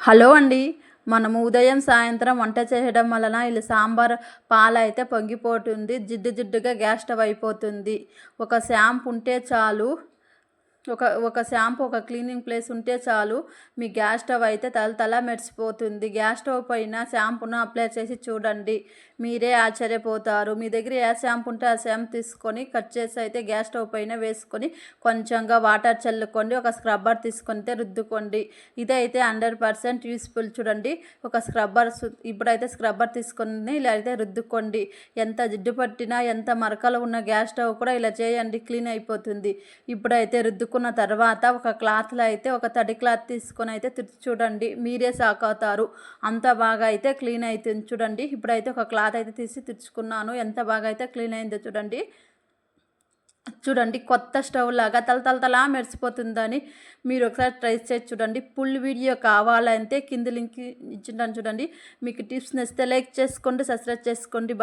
Hello అండి. మనము ఉదయం సాయంత్రం వంట చేయడం వలన ఇలా సాంబార్ పాలైతే పొంగిపోతుంది జిడ్డు జిడ్డుగా గ్యాస్ స్టవ్ అయిపోతుంది. ఒక షాంపు ఉంటే చాలు. ఒక ఒక షాంపూ ఒక క్లీనింగ్ ప్లేస్ ఉంటే చాలు. మీ గ్యాస్ స్టవ్ అయితే తల తల మెరిసిపోతుంది. గ్యాస్ స్టవ్ పైన షాంపూను అప్లై చేసి చూడండి. మీరే ఆశ్చర్యపోతారు. మీ దగ్గర ఏ షాంపూ ఉంటే ఆ షాంపూ తీసుకొని కట్ చేసి అయితే గ్యాస్ స్టవ్ పైన వేసుకొని కొంచెంగా వాటర్ చల్లుకోండి. ఒక స్క్రబ్బర్ తీసుకొని రుద్దుకోండి. ఇదైతే హండ్రెడ్ పర్సెంట్ యూస్ఫుల్ చూడండి. ఒక స్క్రబ్బర్ ఇప్పుడైతే స్క్రబ్బర్ తీసుకొని ఇలా అయితే రుద్దుకోండి. ఎంత జిడ్డు పట్టినా ఎంత మరకలు ఉన్న గ్యాస్ స్టవ్ కూడా ఇలా చేయండి. క్లీన్ అయిపోతుంది. ఇప్పుడైతే రుద్దు రుద్దుకున్న తర్వాత ఒక క్లాత్లో అయితే ఒక తడి క్లాత్ తీసుకొని అయితే తిరిచి చూడండి మీరే షాక్ అవుతారు అంత బాగా అయితే క్లీన్ అవుతుంది చూడండి. ఇప్పుడైతే ఒక క్లాత్ అయితే తీసి తెచ్చుకున్నాను ఎంత బాగా అయితే క్లీన్ అయిందో చూడండి. చూడండి కొత్త స్టవ్ లాగా తలతలతలా మెరిసిపోతుందని మీరు ఒకసారి ట్రై చేసి చూడండి. ఫుల్ వీడియో కావాలంటే కింద లింక్ ఇచ్చింటాను చూడండి. మీకు టిప్స్ నచ్చితే లైక్ చేసుకోండి సబ్స్క్రైబ్ చేసుకోండి.